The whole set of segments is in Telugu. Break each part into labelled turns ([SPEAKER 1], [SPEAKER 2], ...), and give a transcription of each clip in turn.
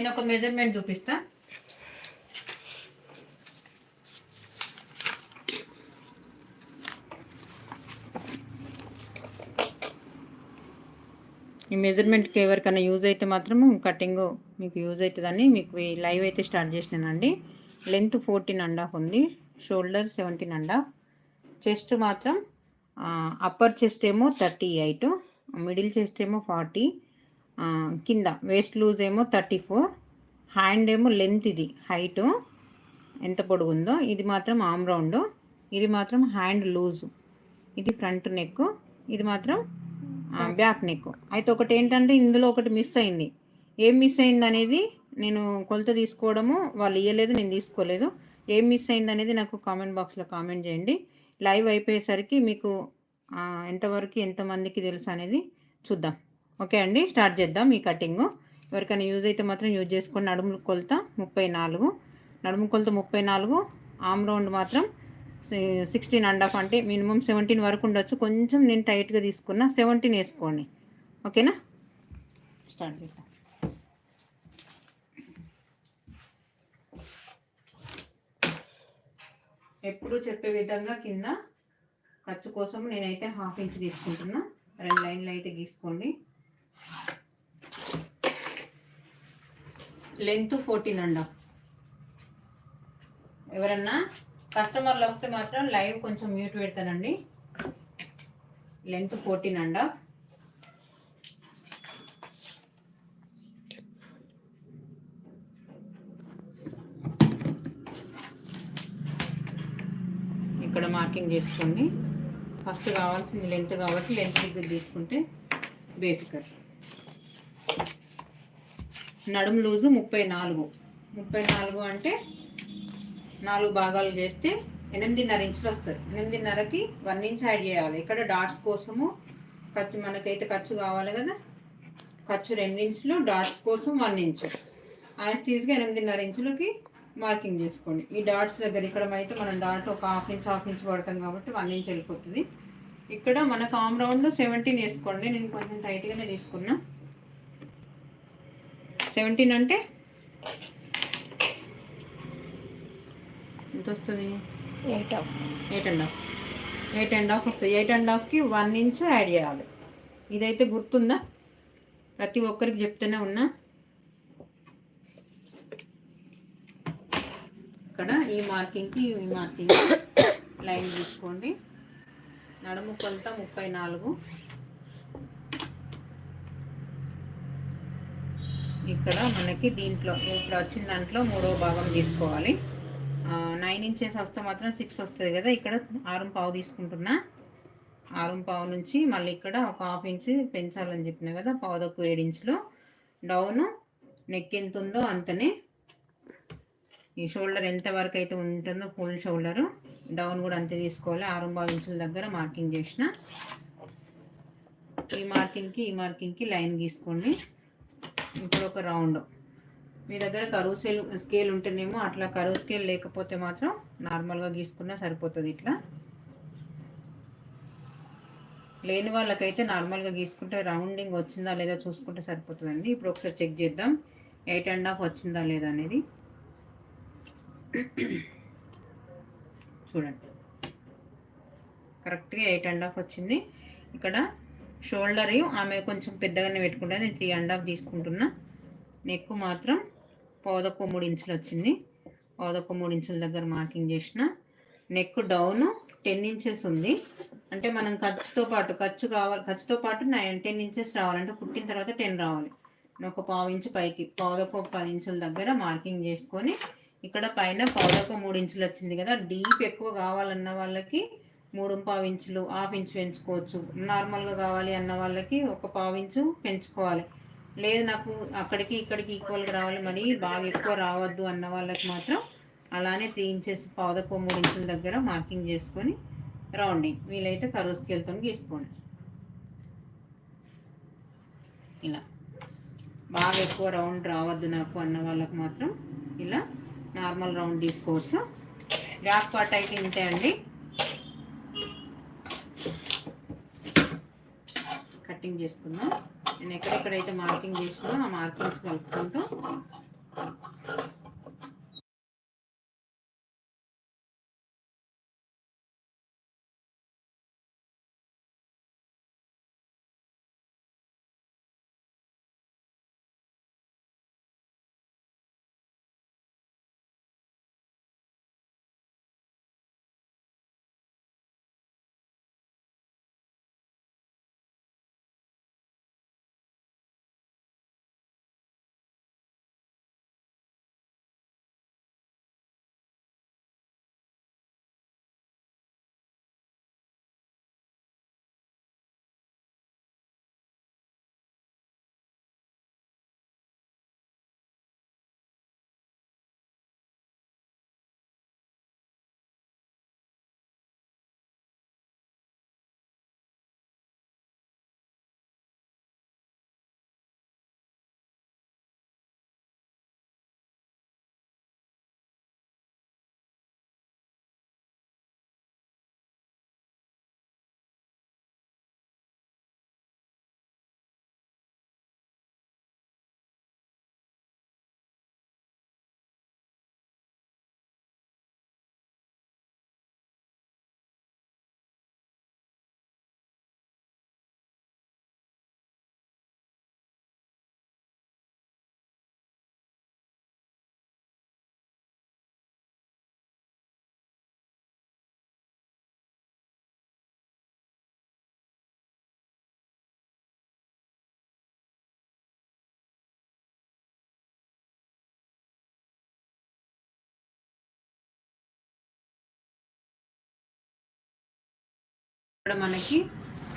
[SPEAKER 1] నేను ఒక మెజర్మెంట్ చూపిస్తా. ఈ మెజర్మెంట్కి ఎవరికైనా యూజ్ అయితే మాత్రము కటింగ్ మీకు యూజ్ అవుతుందని మీకు లైవ్ అయితే స్టార్ట్ చేసినానండి. లెంత్ ఫోర్టీన్ అండ్ హాఫ్ ఉంది. Shoulder seventeen and half chest మాత్రం అప్పర్ చెస్ట్ ఏమో థర్టీ ఎయిట్ మిడిల్ చెస్ట్ ఏమో ఫార్టీ కింద. వేస్ట్ లూజ్ ఏమో థర్టీ ఫోర్ హ్యాండ్ ఏమో లెంత్ ఇది. హైటు ఎంత పొడుగు ఉందో ఇది మాత్రం ఆమ్ రౌండ్ ఇది మాత్రం హ్యాండ్ లూజు ఇది ఫ్రంట్ నెక్ ఇది మాత్రం బ్యాక్ నెక్ అయితే ఒకటి ఏంటంటే ఇందులో ఒకటి మిస్ అయింది. ఏం మిస్ అయింది అనేది నేను కొలత తీసుకోవడము వాళ్ళు ఇవ్వలేదు నేను తీసుకోలేదు. ఏం మిస్ అయింది అనేది నాకు కామెంట్ బాక్స్లో కామెంట్ చేయండి. లైవ్ అయిపోయేసరికి మీకు ఎంతవరకు ఎంతమందికి తెలుసు అనేది చూద్దాం. ఓకే అండి స్టార్ట్ చేద్దాం ఈ కటింగ్. ఎవరికైనా యూజ్ అయితే మాత్రం యూజ్ చేసుకోండి నడుము కొలత ముప్పై నాలుగు. నడుము కొలత ముప్పై నాలుగు ఆమ్ రౌండ్ మాత్రం సిక్స్టీన్ అండ్ హాఫ్ అంటే మినిమం సెవెంటీన్ వరకు ఉండొచ్చు. కొంచెం నేను టైట్గా తీసుకున్నా సెవెంటీన్ వేసుకోండి. ఓకేనా? స్టార్ట్ చేద్దాం. ఎప్పుడు చెప్పే విధంగా కింద ఖర్చు కోసం నేనైతే హాఫ్ ఇంచ్ తీసుకుంటున్నా. రెండు లైన్లు అయితే గీసుకోండి. Length fourteen and. హాఫ్ ఎవరన్నా కస్టమర్లు వస్తే మాత్రం లైవ్ కొంచెం మ్యూట్ పెడతానండి. Length fourteen and. హాఫ్ ఇక్కడ మార్కింగ్ చేసుకోండి. ఫస్ట్ కావాల్సింది లెంత్ కాబట్టి లెంత్ దగ్గర తీసుకుంటే బేఫికర్. నడుము లూజు ముప్పై నాలుగు. ముప్పై నాలుగు అంటే నాలుగు భాగాలు చేస్తే ఎనిమిదిన్నర ఇంచులు వస్తుంది. ఎనిమిదిన్నరకి వన్ ఇంచ్ యాడ్ చేయాలి. ఇక్కడ డాట్స్ కోసము ఖర్చు మనకైతే ఖర్చు కావాలి కదా? ఖర్చు రెండు ఇంచులు డాట్స్ కోసం వన్ ఇంచు. యాజ్ తీసిగా ఎనిమిదిన్నర ఇంచులకి మార్కింగ్ చేసుకోండి. ఈ డాట్స్ దగ్గర ఇక్కడ అయితే మనం డాట్ ఒక హాఫ్ ఇంచ్ హాఫ్ ఇంచ్ పడతాం కాబట్టి వన్ ఇంచ్ వెళ్ళిపోతుంది. ఇక్కడ మనకు ఆమ్ రౌండ్ సెవెంటీన్ వేసుకోండి. నేను కొంచెం టైట్గానే తీసుకున్నా. సెవెంటీన్ అంటే? ఎంత వస్తుంది?
[SPEAKER 2] Eight half
[SPEAKER 1] eight and half eight and half వస్తుంది. ఎయిట్ అండ్ హాఫ్కి వన్ ఇంచ్ యాడ్ చేయాలి. ఇదైతే గుర్తుందా? ప్రతి ఒక్కరికి చెప్తూనే ఉన్నా. ఇక్కడ ఈ మార్కింగ్కి ఈ మార్కింగ్ లైన్ తీసుకోండి. నడుము కొలత ముప్పై నాలుగు. ఇక్కడ మనకి దీంట్లో ఇక్కడ వచ్చిన దాంట్లో మూడో భాగం తీసుకోవాలి. నైన్ ఇంచెస్ వస్తే మాత్రం సిక్స్ వస్తుంది కదా. ఇక్కడ ఆరం పావు తీసుకుంటున్నా. ఆరుం పావు నుంచి మళ్ళీ ఇక్కడ ఒక హాఫ్ ఇంచ్ పెంచాలని చెప్పిన కదా పావుదకు ఏడు ఇంచులు డౌన్ నెక్ ఎంత ఉందో అంతనే. ఈ షోల్డర్ ఎంత వరకు అయితే ఉంటుందో ఫుల్ షోల్డర్ డౌన్ కూడా అంతే తీసుకోవాలి. ఆరం పావు ఇంచుల దగ్గర మార్కింగ్ చేసిన. ఈ మార్కింగ్కి ఈ మార్కింగ్కి లైన్ గీసుకోండి. ఇప్పుడు ఒక రౌండ్. మీ దగ్గర కరువు స్కేల్ స్కేల్ ఉంటేనేమో అట్లా కరువు స్కేల్ లేకపోతే మాత్రం నార్మల్గా గీసుకున్నా సరిపోతుంది ఇట్లా. లేని వాళ్ళకైతే నార్మల్గా గీసుకుంటే రౌండింగ్ వచ్చిందా లేదా చూసుకుంటే సరిపోతుందండి. ఇప్పుడు ఒకసారి చెక్ చేద్దాం. ఎయిట్ అండ్ హాఫ్ వచ్చిందా లేదా అనేది. చూడండి. కరెక్ట్గా ఎయిట్ అండ్ హాఫ్ వచ్చింది. ఇక్కడ షోల్డర్ ఆమె కొంచెం పెద్దగానే పెట్టుకుంటాను నేను త్రీ అండ్ హాఫ్ తీసుకుంటున్నా. నెక్ మాత్రం పౌదకు మూడు ఇంచులు వచ్చింది. పౌదకు మూడు ఇంచుల దగ్గర మార్కింగ్ చేసిన. నెక్ డౌన్ టెన్ ఇంచెస్ ఉంది. అంటే మనం ఖర్చుతో పాటు ఖర్చు కావాలి ఖర్చుతో పాటు నైన్ టెన్ ఇంచెస్ రావాలంటే పుట్టిన తర్వాత టెన్ రావాలి. ఒక పావు ఇంచు పైకి పౌదకు పది ఇంచుల దగ్గర మార్కింగ్ చేసుకొని ఇక్కడ పైన పౌదకు మూడు ఇంచులు వచ్చింది కదా డీప్ ఎక్కువ కావాలన్న వాళ్ళకి మూడు పావు ఇంచులు హాఫ్ ఇంచు పెంచుకోవచ్చు. నార్మల్గా కావాలి అన్న వాళ్ళకి ఒక పావు ఇంచు పెంచుకోవాలి. లేదు నాకు అక్కడికి ఇక్కడికి ఈక్వల్గా రావాలి మరి బాగా ఎక్కువ రావద్దు అన్న వాళ్ళకి మాత్రం అలానే త్రీ ఇంచెస్ పావుదకు మూడు ఇంచుల దగ్గర మార్కింగ్ చేసుకొని రౌండింగ్ వీలైతే కరువు స్కేల్తో గీసుకోండి. ఇలా. బాగా ఎక్కువ రౌండ్ రావద్దు నాకు అన్న వాళ్ళకి మాత్రం ఇలా నార్మల్ రౌండ్ తీసుకోవచ్చు. బ్యాక్ పార్ట్ అయితే ఇంతే అండి. కటింగ్ చేసుకుందాం. నేను ఎక్కడెక్కడైతే మార్కింగ్ చేసినా ఆ మార్కింగ్స్ కలుపుకుంటూ ఇక్కడ మనకి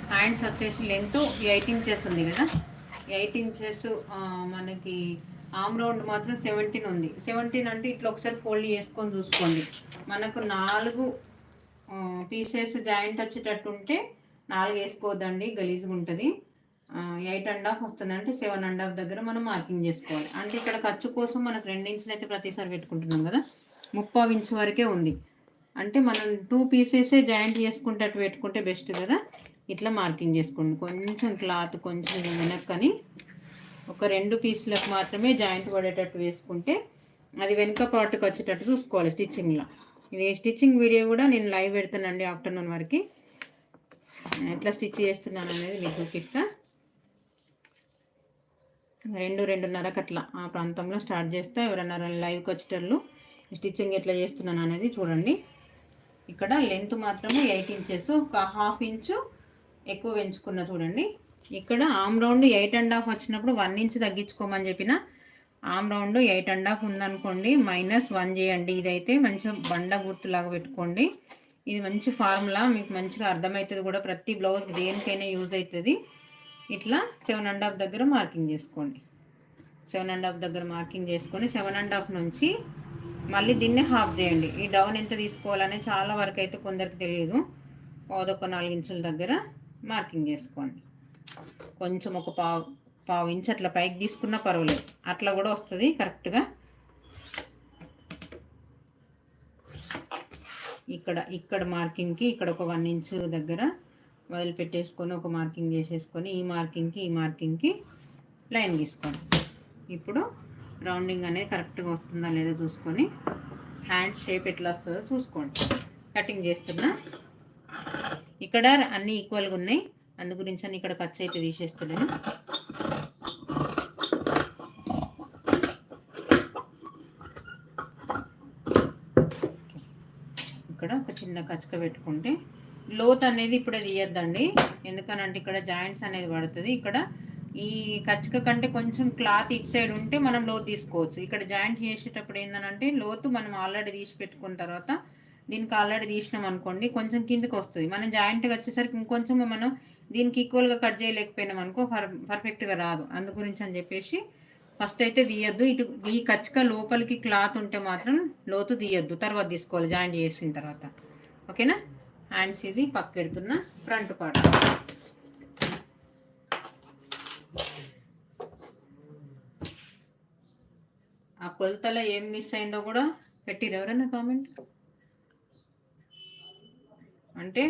[SPEAKER 1] హ్యాండ్స్ వచ్చేసి లెంత్ ఎయిట్ ఇంచెస్ ఉంది కదా. ఎయిట్ ఇంచెస్ మనకి ఆమ్ రౌండ్ మాత్రం సెవెంటీన్ ఉంది. సెవెంటీన్ అంటే ఇట్లా ఒకసారి ఫోల్డ్ చేసుకొని చూసుకోండి. మనకు నాలుగు పీసెస్ జాయింట్ వచ్చేటట్టు ఉంటే నాలుగు వేసుకోవద్దండి గలీజ్గా ఉంటుంది. ఎయిట్ అండ్ హాఫ్ వస్తుంది అంటే సెవెన్ అండ్ హాఫ్ దగ్గర మనం మార్కింగ్ చేసుకోవాలి. అంటే ఇక్కడ ఖర్చు కోసం మనకు రెండు ఇంచులు అయితే ప్రతిసారి పెట్టుకుంటున్నాం కదా. ముప్పావు ఇంచు వరకే ఉంది. అంటే మనం టూ పీసెసే జాయింట్ చేసుకుంటే పెట్టుకుంటే బెస్ట్ కదా. ఇట్లా మార్కింగ్ చేసుకోండి. కొంచెం క్లాత్ కొంచెం వెనక్కని ఒక రెండు పీసులకు మాత్రమే జాయింట్ పడేటట్టు వేసుకుంటే అది వెనుక పాటుకు వచ్చేటట్టు చూసుకోవాలి స్టిచ్చింగ్లో ఇది స్టిచ్చింగ్ వీడియో కూడా నేను లైవ్ పెడతానండి ఆఫ్టర్నూన్ వరకు. ఎట్లా స్టిచ్ చేస్తున్నాను అనేది మీకు చూపిస్తా. రెండు రెండున్నరకు అట్లా ఆ ప్రాంతంలో స్టార్ట్ చేస్తా. ఎవరన్నా లైవ్కి వచ్చేటట్లు స్టిచ్చింగ్ ఎట్లా చేస్తున్నాను అనేది చూడండి. ఇక్కడ లెంత్ మాత్రము ఎయిట్ ఇంచెస్ ఒక హాఫ్ ఇంచు ఎక్కువ పెంచుకున్న చూడండి. ఇక్కడ arm round eight and half వచ్చినప్పుడు వన్ ఇంచ్ తగ్గించుకోమని చెప్పిన arm round eight and half ఉందనుకోండి మైనస్ వన్ చేయండి. ఇదైతే మంచిగా బండ గుర్తులాగా పెట్టుకోండి. ఇది మంచి ఫార్ములా మీకు మంచిగా అర్థమవుతుంది కూడా. ప్రతి బ్లౌజ్ దేనికైనా యూజ్ అవుతుంది. ఇట్లా సెవెన్ అండ్ హాఫ్ దగ్గర మార్కింగ్ చేసుకోండి. సెవెన్ అండ్ హాఫ్ దగ్గర మార్కింగ్ చేసుకొని సెవెన్ అండ్ హాఫ్ నుంచి మళ్ళీ దీన్ని హాఫ్ చేయండి. ఈ డౌన్ ఎంత తీసుకోవాలని చాలా వరకు అయితే కొందరికి తెలియదు. పాదొక నాలుగు ఇంచుల దగ్గర మార్కింగ్ చేసుకోండి. కొంచెం ఒక పావు పావు ఇంచ్ అట్లా పైకి తీసుకున్నా పర్వాలేదు. అట్లా కూడా వస్తుంది కరెక్ట్గా ఇక్కడ ఇక్కడ మార్కింగ్కి ఇక్కడ ఒక వన్ ఇంచ్ దగ్గర వదిలిపెట్టేసుకొని ఒక మార్కింగ్ చేసేసుకొని ఈ మార్కింగ్కి ఈ మార్కింగ్కి లైన్ గీసుకోండి. ఇప్పుడు రౌండింగ్ అనేది కరెక్ట్గా వస్తుందా లేదో చూసుకొని హ్యాండ్ షేప్ ఎట్లా వస్తుందో చూసుకోండి. కటింగ్ చేస్తున్నా. ఇక్కడ అన్నీ ఈక్వల్గా ఉన్నాయి. అందు గురించి అని ఇక్కడ ఖర్చు అయితే తీసేస్తున్నాను ఇక్కడ ఒక చిన్న కచ్చక పెట్టుకుంటే లోత్ అనేది ఇప్పుడే తీయద్దండి. ఎందుకనంటే ఇక్కడ జాయింట్స్ అనేది పడుతుంది. ఇక్కడ ఈ కచ్చిక కంటే కొంచెం క్లాత్ ఇటు సైడ్ ఉంటే మనం లోతు తీసుకోవచ్చు. ఇక్కడ జాయింట్ చేసేటప్పుడు ఏంటంటే లోతు మనం ఆల్రెడీ తీసి పెట్టుకున్న తర్వాత దీనికి ఆల్రెడీ తీసినాం అనుకోండి కొంచెం కిందకి వస్తుంది. మనం జాయింట్గా వచ్చేసరికి ఇంకొంచెం మనం దీనికి ఈక్వల్గా కట్ చేయలేకపోయినాం అనుకో పర్ పర్ఫెక్ట్గా రాదు. అందు గురించి అని చెప్పేసి ఫస్ట్ అయితే తీయద్దు. ఇటు ఈ కచ్చిక లోపలికి క్లాత్ ఉంటే మాత్రం లోతు తీయద్దు. తర్వాత తీసుకోవాలి జాయింట్ చేసిన తర్వాత. ఓకేనా? హ్యాండ్స్ ఇది పక్కెడుతున్న ఫ్రంట్ పార్ట్ కొలతలో ఏం మిస్ అయిందో కూడా పెట్టిరు ఎవరైనా కామెంట్ అంటే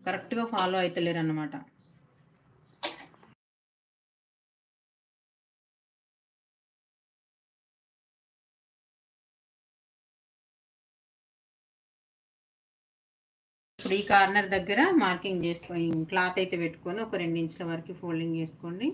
[SPEAKER 1] కరెక్ట్గా ఫాలో అవుతలేరు అన్నమాట ఇప్పుడు ఈ కార్నర్ దగ్గర మార్కింగ్ చేసుకొని క్లాత్ అయితే పెట్టుకొని ఒక రెండు ఇంచుల వరకు ఫోల్డింగ్ చేసుకోండి.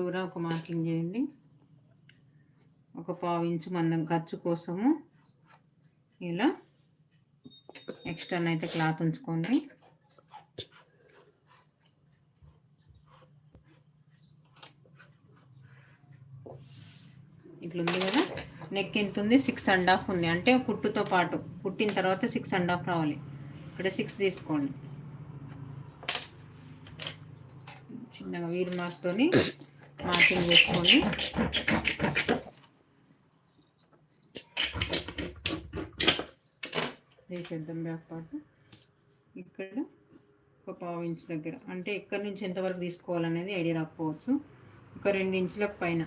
[SPEAKER 1] చుట్టూరా ఒక మార్కింగ్ చేయండి. ఒక పావు ఇంచు మందం ఖర్చు కోసము ఇలా ఎక్స్టర్న్ అయితే క్లాత్ ఉంచుకోండి. ఇట్లా ఉంది కదా? నెక్ ఎంత ఉంది? సిక్స్ అండ్ హాఫ్ ఉంది. అంటే కుట్టుతో పాటు కుట్టిన తర్వాత సిక్స్ అండ్ హాఫ్ రావాలి. ఇక్కడ సిక్స్ తీసుకోండి. చిన్నగా వీరు మార్క్తోని మార్కింగ్ చేసుకొని వేసేద్దాం బ్యాక్ పార్ట్. ఇక్కడ ఒక పావు ఇంచ్ దగ్గర. అంటే ఎక్కడి నుంచి ఎంతవరకు తీసుకోవాలనేది ఐడియా రాకపోవచ్చు. ఒక రెండు ఇంచులకు పైన.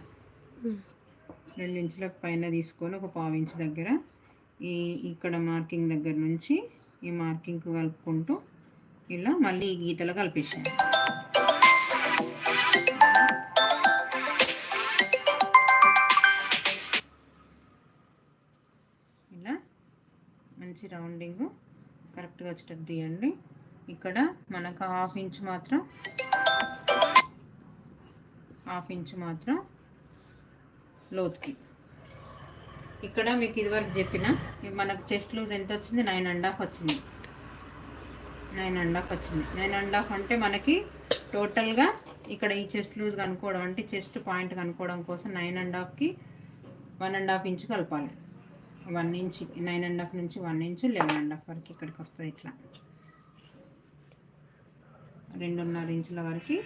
[SPEAKER 1] రెండు ఇంచులకు పైన తీసుకొని ఒక పావు ఇంచ్ దగ్గర ఈ ఇక్కడ మార్కింగ్ దగ్గర నుంచి ఈ మార్కింగ్ కలుపుకుంటూ ఇలా మళ్ళీ ఈ గీతలు కలిపేసాను ఇంచ్ రౌండింగ్ కరెక్ట్గా వచ్చేటట్టు తీయండి. ఇక్కడ మనకు హాఫ్ ఇంచ్ మాత్రం హాఫ్ ఇంచ్ మాత్రం లోతుకి. ఇక్కడ మీకు ఇదివరకు చెప్పిన మనకు చెస్ట్ లూజ్ ఎంత వచ్చింది? నైన్ అండ్ హాఫ్ వచ్చింది. నైన్ అండ్ హాఫ్ వచ్చింది. నైన్ అండ్ హాఫ్ అంటే మనకి టోటల్గా ఇక్కడ ఈ చెస్ట్ లూజ్ కనుక్కోవడం అంటే చెస్ట్ పాయింట్ కనుక్కోవడం కోసం నైన్ అండ్ హాఫ్కి వన్ అండ్ హాఫ్ ఇంచ్ కలపాలి. One inch nine and half నుంచి one inch eleven and half వరకు ఇక్కడికి వస్తుంది ఇట్లా. రెండున్నర ఇంచుల వరకు.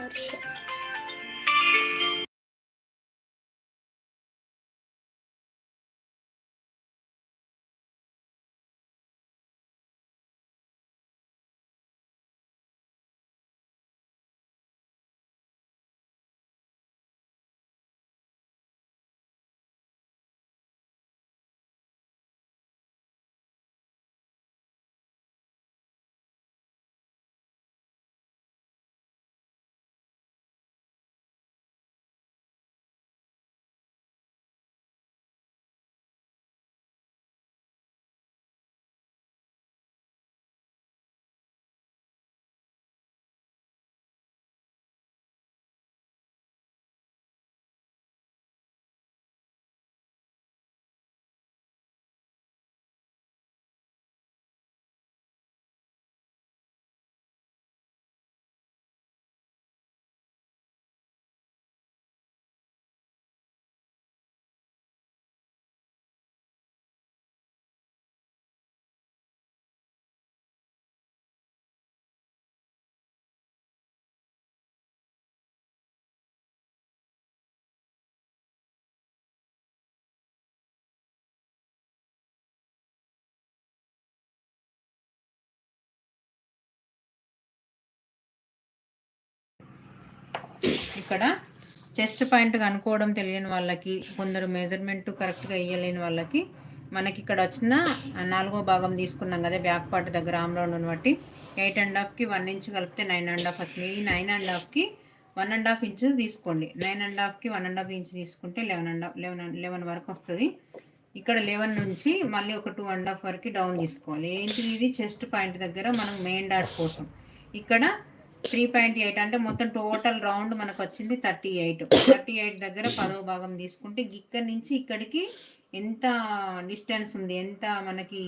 [SPEAKER 2] వర్ష.
[SPEAKER 1] ఇక్కడ చెస్ట్ పాయింట్ కనుక్కోవడం తెలియని వాళ్ళకి కొందరు మెజర్మెంట్ కరెక్ట్గా వేయలేని వాళ్ళకి మనకి ఇక్కడ వచ్చిన నాలుగో భాగం తీసుకున్నాం కదా బ్యాక్ పార్ట్ దగ్గర ఆమ్ రౌండ్ బట్టి ఎయిట్ అండ్ హాఫ్కి వన్ ఇంచ్ కలిపితే నైన్ అండ్ హాఫ్ వచ్చింది. ఈ నైన్ అండ్ హాఫ్కి వన్ అండ్ హాఫ్ ఇంచ్ తీసుకోండి. నైన్ అండ్ హాఫ్కి వన్ అండ్ హాఫ్ ఇంచ్ తీసుకుంటే eleven and half eleven eleven వరకు వస్తుంది. ఇక్కడ లెవెన్ నుంచి మళ్ళీ ఒక టూ అండ్ హాఫ్ వరకు డౌన్ తీసుకోవాలి. ఏంటి ఇది? చెస్ట్ పాయింట్ దగ్గర మనం మెయిన్ డాట్ కోసం. ఇక్కడ త్రీ పాయింట్ ఎయిట్ అంటే మొత్తం టోటల్ రౌండ్ మనకు వచ్చింది థర్టీ ఎయిట్ థర్టీ ఎయిట్ దగ్గర పదవ భాగం తీసుకుంటే ఇక్కడ నుంచి ఇక్కడికి ఎంత డిస్టెన్స్ ఉంది ఎంత మనకి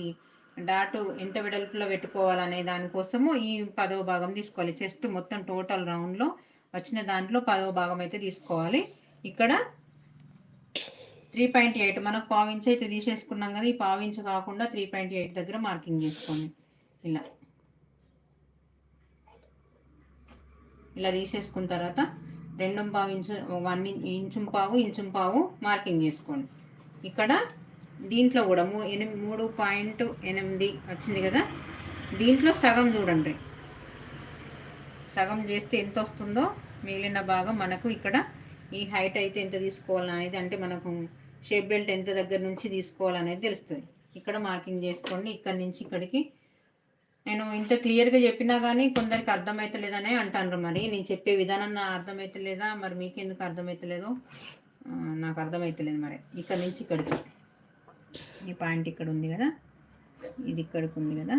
[SPEAKER 1] డాటు ఎంత వెడల్పులో పెట్టుకోవాలనే దానికోసము ఈ పదవ భాగం తీసుకోవాలి. చెస్ట్ మొత్తం టోటల్ రౌండ్లో వచ్చిన దాంట్లో పదవ భాగం అయితే తీసుకోవాలి. ఇక్కడ త్రీ పాయింట్ ఎయిట్ మనకు పావించి అయితే తీసేసుకున్నాం కదా ఈ పావించు కాకుండా త్రీ పాయింట్ ఎయిట్ దగ్గర మార్కింగ్ చేసుకోండి. ఇలా. ఇలా తీసేసుకున్న తర్వాత రెండు పావు ఇంచు వన్ ఇంచు పావు ఇంచు పావు మార్కింగ్ చేసుకోండి. ఇక్కడ దీంట్లో కూడా మూ ఎనిమిది మూడు పాయింట్ ఎనిమిది వచ్చింది కదా? దీంట్లో సగం చూడండి. సగం చేస్తే ఎంత వస్తుందో మిగిలిన భాగం మనకు ఇక్కడ ఈ హైట్ అయితే ఎంత తీసుకోవాలనేది అంటే మనకు షేప్ బెల్ట్ ఎంత దగ్గర నుంచి తీసుకోవాలనేది తెలుస్తుంది. ఇక్కడ మార్కింగ్ చేసుకోండి. ఇక్కడ నుంచి ఇక్కడికి నేను ఇంత క్లియర్గా చెప్పినా కానీ కొందరికి అర్థమవుతలేదనే అంటాను మరి. నేను చెప్పే విధానం నా అర్థమవుతలేదా మరి మీకెందుకు ఎందుకు ఆ, నాకు అర్థమవుతలేదు మరి. ఇక్కడ నుంచి ఇక్కడికి. ఈ పాయింట్ ఇక్కడ ఉంది కదా? ఇది ఇక్కడికి ఉంది కదా?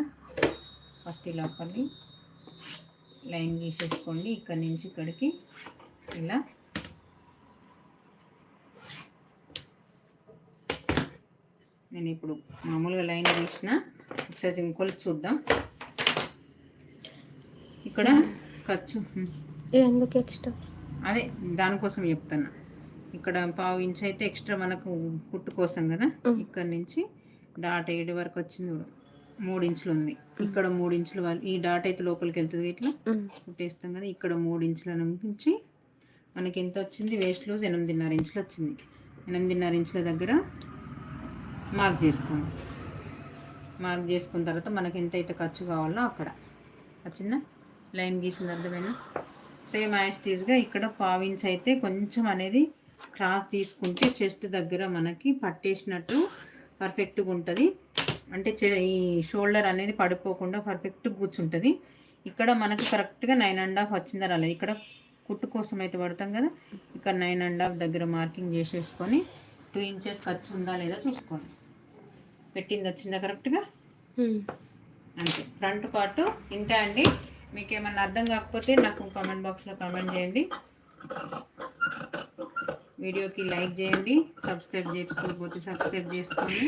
[SPEAKER 1] ఫస్ట్ ఇలా ఒకటి లైన్ గీసేసుకోండి ఇక్కడ నుంచి ఇక్కడికి. ఇలా. నేను ఇప్పుడు మామూలుగా లైన్ గీసిన ఒకసారి ఇంకొలు చూద్దాం. ఇక్కడ ఖర్చు.
[SPEAKER 2] ఎందుకు ఎక్స్ట్రా?
[SPEAKER 1] అదే దానికోసం చెప్తున్నా. ఇక్కడ పావు ఇంచ్ అయితే ఎక్స్ట్రా మనకు కుట్టు కోసం కదా? ఇక్కడ నుంచి డాట్ ఏడు వరకు వచ్చింది. మూడు ఇంచులు ఉంది. ఇక్కడ మూడు ఇంచులు వరకు- ఈ డాట్ అయితే లోపలికి వెళ్తుంది ఇట్లా? కుట్టేస్తాం కదా ఇక్కడ మూడు ఇంచుల నుంచి మనకి ఎంత వచ్చింది? వేస్ట్ లూజ్ ఎనిమిదిన్నర ఇంచులు వచ్చింది. ఎనిమిదిన్నర ఇంచుల దగ్గర మార్క్ చేసుకోండి. మార్క్ చేసుకున్న తర్వాత మనకి ఎంత అయితే ఖర్చు కావాలో అక్కడ. వచ్చిందా? లైన్ గీసిన అర్థమైనా సేమ్ యాస్టీస్గా ఇక్కడ పావించి అయితే కొంచెం అనేది క్రాస్ తీసుకుంటే చెస్ట్ దగ్గర మనకి పట్టేసినట్టు పర్ఫెక్ట్గా ఉంటుంది. అంటే ఈ షోల్డర్ అనేది పడిపోకుండా పర్ఫెక్ట్గా కూర్చుంటుంది. ఇక్కడ మనకి కరెక్ట్గా నైన్ అండ్ హాఫ్ వచ్చిందా రాలేదు ఇక్కడ కుట్టు కోసం అయితే పడతాం కదా? ఇక్కడ నైన్ అండ్ హాఫ్ దగ్గర మార్కింగ్ చేసేసుకొని టూ ఇంచెస్ ఖర్చు ఉందా లేదా చూసుకోండి. పెట్టింది వచ్చిందా కరెక్ట్గా అంతే. ఫ్రంట్ పార్ట్ ఇంతే అండి. మీకు ఏమన్నా అర్థం కాకపోతే నాకు కామెంట్ బాక్స్లో కామెంట్ చేయండి. వీడియోకి లైక్ చేయండి. సబ్స్క్రైబ్ చేసుకోకపోతే సబ్స్క్రైబ్ చేసుకోండి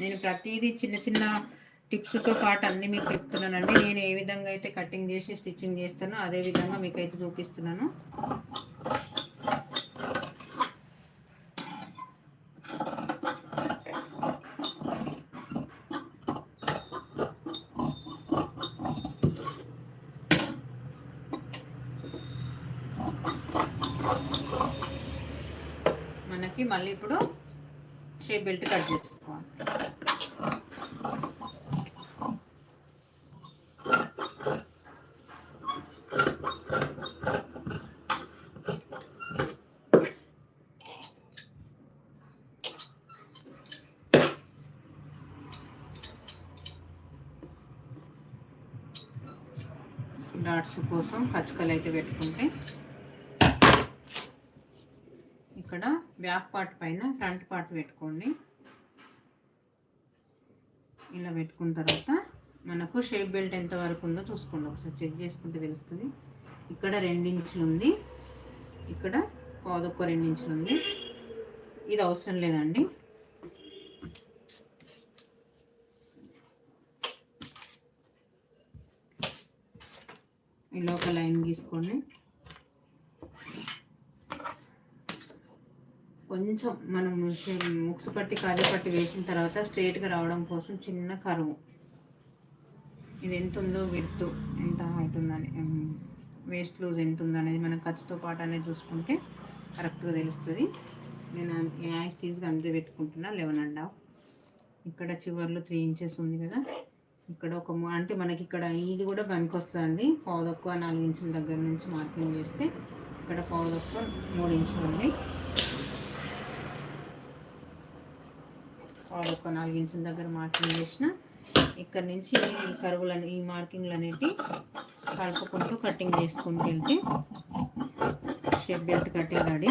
[SPEAKER 1] నేను ప్రతిదీ చిన్న చిన్న టిప్స్తో పాటు అన్నీ మీకు చెప్తున్నానండి. నేను ఏ విధంగా అయితే కటింగ్ చేసి స్టిచ్చింగ్ చేస్తానో అదే విధంగా మీకైతే చూపిస్తున్నాను. బెల్ట్ కట్ చేసుకోవాలి. డాట్స్ కోసం కచ్చుకలు అయితే పెట్టుకుంటే ఇక్కడ బ్యాక్ పార్ట్ పైన ఫ్రంట్ పార్ట్ పెట్టుకోండి. ఇలా పెట్టుకున్న తర్వాత మనకు షేప్ బెల్ట్ ఎంత వరకు ఉందో చూసుకోండి. ఒకసారి చెక్ చేసుకుంటే తెలుస్తుంది. ఇక్కడ రెండించులు ఉంది. ఇక్కడ పాదొక్క రెండించులు ఉంది. ఇది అవసరం లేదండి. ఇలా ఒక లైన్ గీసుకోండి. కొంచెం మనం ముక్సు పట్టి కర్రీ పట్టి వేసిన తర్వాత స్ట్రేట్గా రావడం కోసం చిన్న కరువు. ఇది ఎంత ఉందో విడుతు ఎంత హైట్ ఉందని um, వేస్ట్ లూజ్ ఎంత ఉందనేది మనం ఖర్చుతో పాటు అనేది చూసుకుంటే కరెక్ట్గా తెలుస్తుంది. నేను యాస్ తీసుకు అంతే పెట్టుకుంటున్నా లెవెన్ అండ్ హాఫ్ ఇక్కడ చివర్లో త్రీ ఇంచెస్ ఉంది కదా. ఇక్కడ ఒక అంటే మనకి ఇక్కడ ఇది కూడా పనికొస్తుందండి తక్కువ నాలుగు ఇంచుల దగ్గర నుంచి మార్కింగ్ చేస్తే ఇక్కడ పావుదొక్క మూడు ఇంచులు ఉంది. ఒక నాలుగు ఇంచుల దగ్గర మార్కింగ్ చేసిన. ఇక్కడ నుంచి ఈ కరువులు ఈ మార్కింగ్లు అనేవి కలుపుకుంటూ కటింగ్ చేసుకుంటూ వెళ్తే షెడ్ బెల్ట్ కటింగ్ రెడీ.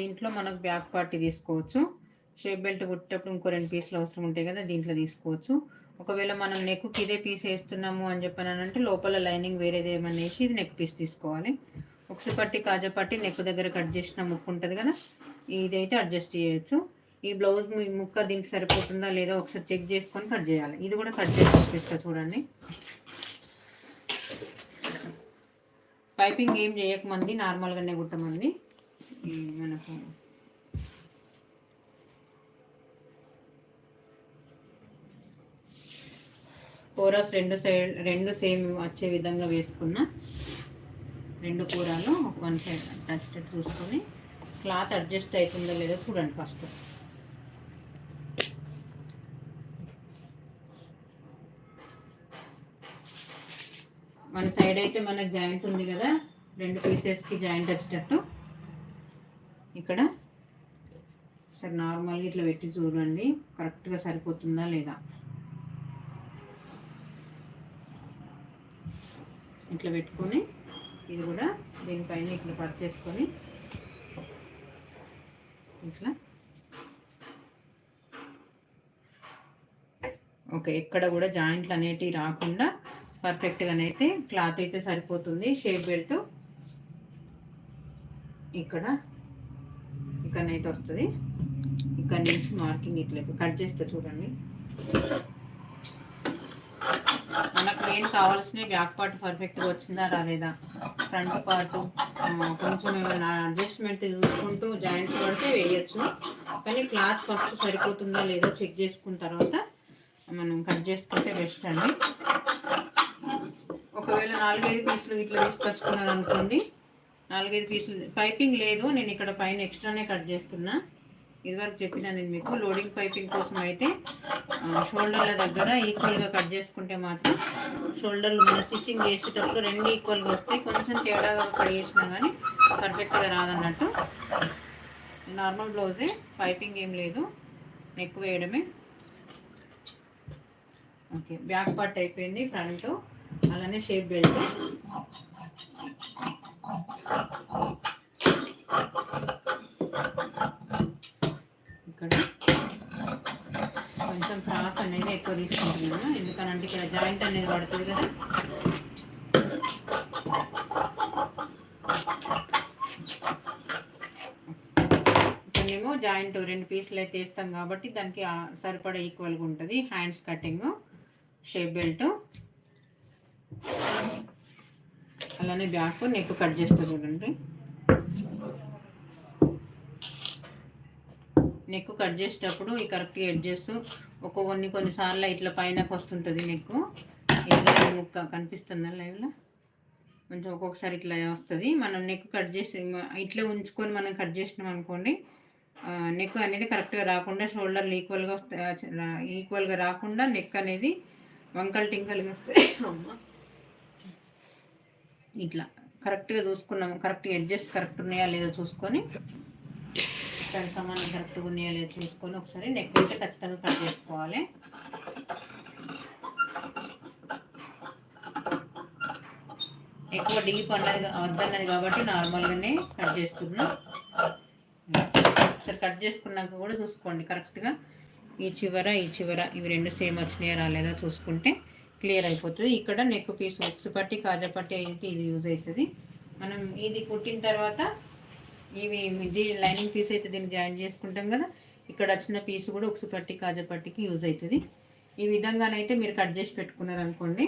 [SPEAKER 1] దీంట్లో మనకు బ్యాక్ పార్టీ తీసుకోవచ్చు. షేప్ బెల్ట్ కుట్టేటప్పుడు ఇంకో రెండు పీసులు అవసరం ఉంటాయి కదా దీంట్లో తీసుకోవచ్చు. ఒకవేళ మనం నెక్కి ఇదే పీస్ వేస్తున్నాము అని చెప్పానంటే లోపల లైనింగ్ వేరేది ఏమన్నా ఇది నెక్ పీస్ తీసుకోవాలి. ఒకసి పట్టి కాజా పట్టి నెక్ దగ్గర కట్ చేసిన ముక్కు ఉంటుంది కదా ఇదైతే అడ్జస్ట్ చేయొచ్చు. ఈ బ్లౌజ్ మీ ముక్క దీనికి సరిపోతుందా లేదా ఒకసారి చెక్ చేసుకొని కట్ చేయాలి. ఇది కూడా కట్ చేసి చూపిస్తా చూడండి. పైపింగ్ ఏం చేయకమంది నార్మల్గానే కుట్టమంది. Mm, మనకు కూరస్ రెండు సైడ్ రెండు సేమ్ వచ్చే విధంగా వేసుకున్న. రెండు కూరలు వన్ సైడ్ టచ్టెడ్ చూసుకొని. క్లాత్ అడ్జస్ట్ అవుతుందో లేదో చూడండి ఫస్ట్. మన సైడ్ అయితే మనకు జాయింట్ ఉంది కదా. రెండు పీసెస్కి జాయింట్ వచ్చేటట్టు. ఇక్కడ. సరే నార్మల్గా ఇట్లా పెట్టి చూడండి. కరెక్ట్గా సరిపోతుందా లేదా? ఇట్లా పెట్టుకొని ఇది కూడా దీనిపైన ఇట్లా పర్చేసుకొని ఇట్లా. ఓకే ఎక్కడ కూడా జాయింట్లు అనేటివి రాకుండా పర్ఫెక్ట్గానైతే క్లాత్ అయితే సరిపోతుంది. Shape belt. ఇక్కడ అయితే వస్తుంది. ఇక్కడ నుంచి మార్కింగ్ ఇట్లా కట్ చేస్తే చూడండి. మనకు మెయిన్ కావాల్సిన బ్యాక్ పార్ట్ పర్ఫెక్ట్గా వచ్చిందా రాలేదా? ఫ్రంట్ పార్ట్ కొంచెం ఏమైనా అడ్జస్ట్మెంట్ చూసుకుంటూ జాయింట్స్ పడితే వేయచ్చు. కానీ క్లాత్ ఫస్ట్ సరిపోతుందా లేదో చెక్ చేసుకున్న తర్వాత మనం కట్ చేసుకుంటే బెస్ట్ అండి. ఒకవేళ నాలుగైదు పీసులు ఇట్లా తీసుకొచ్చుకున్నారు అనుకోండి నాలుగైదు పీసులు పైపింగ్ లేదు నేను ఇక్కడ పైన ఎక్స్ట్రానే కట్ చేస్తున్నా. ఇదివరకు చెప్పినా నేను మీకు లోడింగ్ పైపింగ్ కోసం అయితే షోల్డర్ల దగ్గర ఈక్వల్గా కట్ చేసుకుంటే మాత్రం షోల్డర్లు మనం స్టిచ్చింగ్ చేసేటప్పుడు రెండు ఈక్వల్గా వస్తాయి. కొంచెం తేడాగా కట్ చేసినా కానీ పర్ఫెక్ట్గా రాదన్నట్టు. నార్మల్ బ్లౌజే పైపింగ్ ఏం లేదు. నెక్ వేయడమే. ఓకే బ్యాక్ పార్ట్ అయిపోయింది ఫ్రంట్ అలానే షేప్ బెల్ట్ ఇక్కడ కొంచెం క్రాస్ అనేది ఎక్కువ తీసుకుంటున్నాను. ఎందుకనంటే ఇక్కడ జాయింట్ అనేది పడుతుంది కదా. మేము జాయింట్ రెండు పీసులు అయితే వేస్తాం కాబట్టి దానికి సరిపడా ఈక్వల్గా ఉంటుంది. హ్యాండ్స్ కటింగ్ షేప్ బెల్ట్ అలానే బ్యాక్ నెక్ కట్ చేస్తా చూడండి. నెక్ కట్ చేసేటప్పుడు ఈ కరెక్ట్ ఎడ్జెస్ ఒక కొన్ని కొన్నిసార్లు ఇట్లా పైనకి వస్తుంటుంది నెక్ ఇట్లా ముక్క కనిపిస్తుందా లైవ్లో కొంచెం ఒక్కొక్కసారి ఇట్లా వస్తుంది. మనం నెక్ కట్ చేసి ఇట్లా ఉంచుకొని మనం కట్ చేసినాం అనుకోండి నెక్ అనేది కరెక్ట్గా రాకుండా షోల్డర్లు ఈక్వల్గా వస్తాయి ఈక్వల్గా రాకుండా నెక్ అనేది వంకలు టింకలుగా వస్తాయి అమ్మా. ఇట్లా కరెక్ట్గా చూసుకున్నాము కరెక్ట్ అడ్జస్ట్ కరెక్ట్ ఉన్నాయా లేదో చూసుకొని ఒకసారి సమానం కరెక్ట్గా ఉన్నాయా లేదో చూసుకొని ఒకసారి నెక్ అయితే ఖచ్చితంగా కట్ చేసుకోవాలి. ఎక్కువ డీప్ అన్నది వద్దన్నది కాబట్టి నార్మల్గానే కట్ చేస్తున్నా. ఒకసారి కట్ చేసుకున్నాక కూడా చూసుకోండి. కరెక్ట్గా ఈ చివర ఈ చివర ఇవి రెండు సేమ్ వచ్చినాయా రాలేదా చూసుకుంటే. క్లియర్ అయిపోతుంది. ఇక్కడ నెక్ పీస్ ఉక్స్ పట్టి కాజా పట్టి అయితే ఇది యూజ్ అవుతుంది. మనం ఇది కుట్టిన తర్వాత ఇవి ఇది లైనింగ్ పీస్ అయితే దీన్ని జాయిన్ చేసుకుంటాం కదా. ఇక్కడ వచ్చిన పీస్ కూడా ఉక్స్ పట్టి కాజా పట్టికి యూజ్ అవుతుంది. ఈ విధంగానైతే మీరు కట్ చేసి పెట్టుకున్నారనుకోండి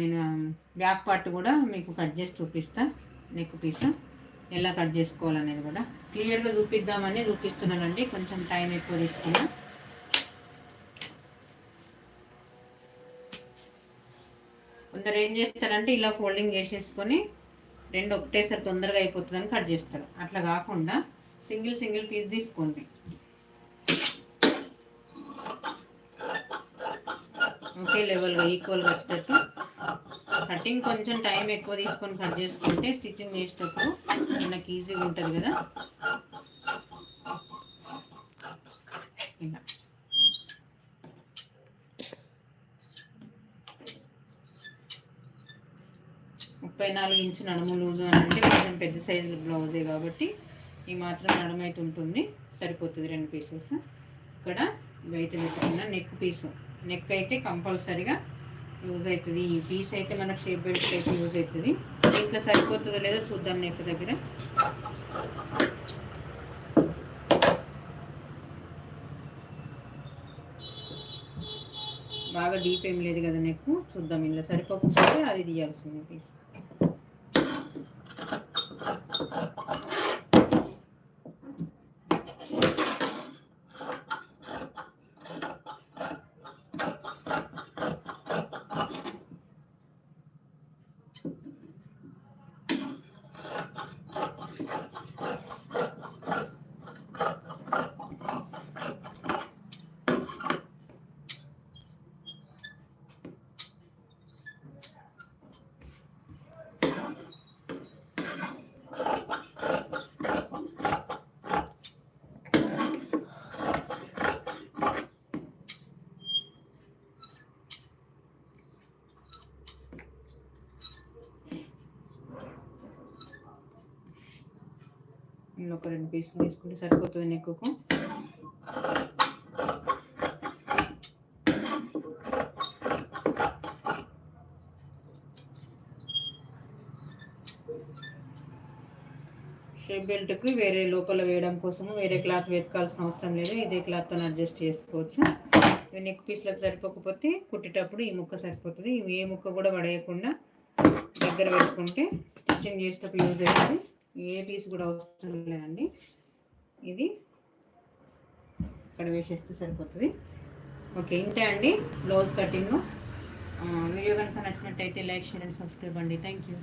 [SPEAKER 1] నేను బ్యాక్ పార్ట్ కూడా మీకు కట్ చేసి చూపిస్తా నెక్ పీస్ ఎలా కట్ చేసుకోవాలనేది కూడా. క్లియర్గా చూపిద్దామని చూపిస్తున్నానండి. కొంచెం టైం ఎక్కువ తీసుకున్నాను కొందరు ఏం చేస్తారంటే ఇలా ఫోల్డింగ్ చేసేసుకొని రెండు ఒకటేసారి తొందరగా అయిపోతుందని కట్ చేస్తారు. అట్లా కాకుండా సింగిల్ సింగిల్ పీస్ తీసుకోండి. ఒకే లెవెల్గా ఈక్వల్గా వచ్చేటట్టు. కటింగ్ కొంచెం టైం ఎక్కువ తీసుకొని కట్ చేసుకుంటే స్టిచ్చింగ్ చేసేటప్పుడు మనకి ఈజీగా ఉంటుంది కదా ఇలా ఇరవై నాలుగు ఇంచు నడుము లూజు అని అంటే కొంచెం పెద్ద సైజు బ్లౌజే కాబట్టి ఈ మాత్రం నడుము అయితే ఉంటుంది. సరిపోతుంది రెండు పీసెస్. ఇక్కడ బయట పెట్టుకున్న నెక్ పీసు నెక్ అయితే కంపల్సరిగా యూజ్ అవుతుంది. ఈ పీస్ అయితే మనకు షేప్ బెల్ట్ అయితే యూజ్ అవుతుంది. దీంట్లో సరిపోతుందో లేదో చూద్దాం నెక్ దగ్గర. బాగా డీప్ ఏం లేదు కదా నెక్ చూద్దాం ఇందులో సరిపోకపోతే అది తీయాల్సిందే పీస్ నేను ఒక రెండు పీసులు తీసుకుంటే సరిపోతుంది నెక్కుకు. షేప్ బెల్ట్కి వేరే లోపల వేయడం కోసము వేరే క్లాత్ వెతకాల్సిన అవసరం లేదు. ఇదే క్లాత్తో అడ్జస్ట్ చేసుకోవచ్చు. ఇవి నెక్ పీస్లకు సరిపోకపోతే కుట్టేటప్పుడు ఈ ముక్క సరిపోతుంది. ఇవి ఏ ముక్క కూడా పడేయకుండా దగ్గర పెట్టుకుంటే స్టిచ్చింగ్ చేసేటప్పుడు యూజ్ అవుతుంది. ఏ పీస్ కూడా అవసరం లేదండి. ఇది ఇక్కడ వేసేస్తే సరిపోతుంది. ఓకే ఇంతే అండి. Blouse cutting. వీడియో కనుక నచ్చినట్టయితే లైక్ షేర్ అండ్ సబ్స్క్రైబ్ అండి. Thank you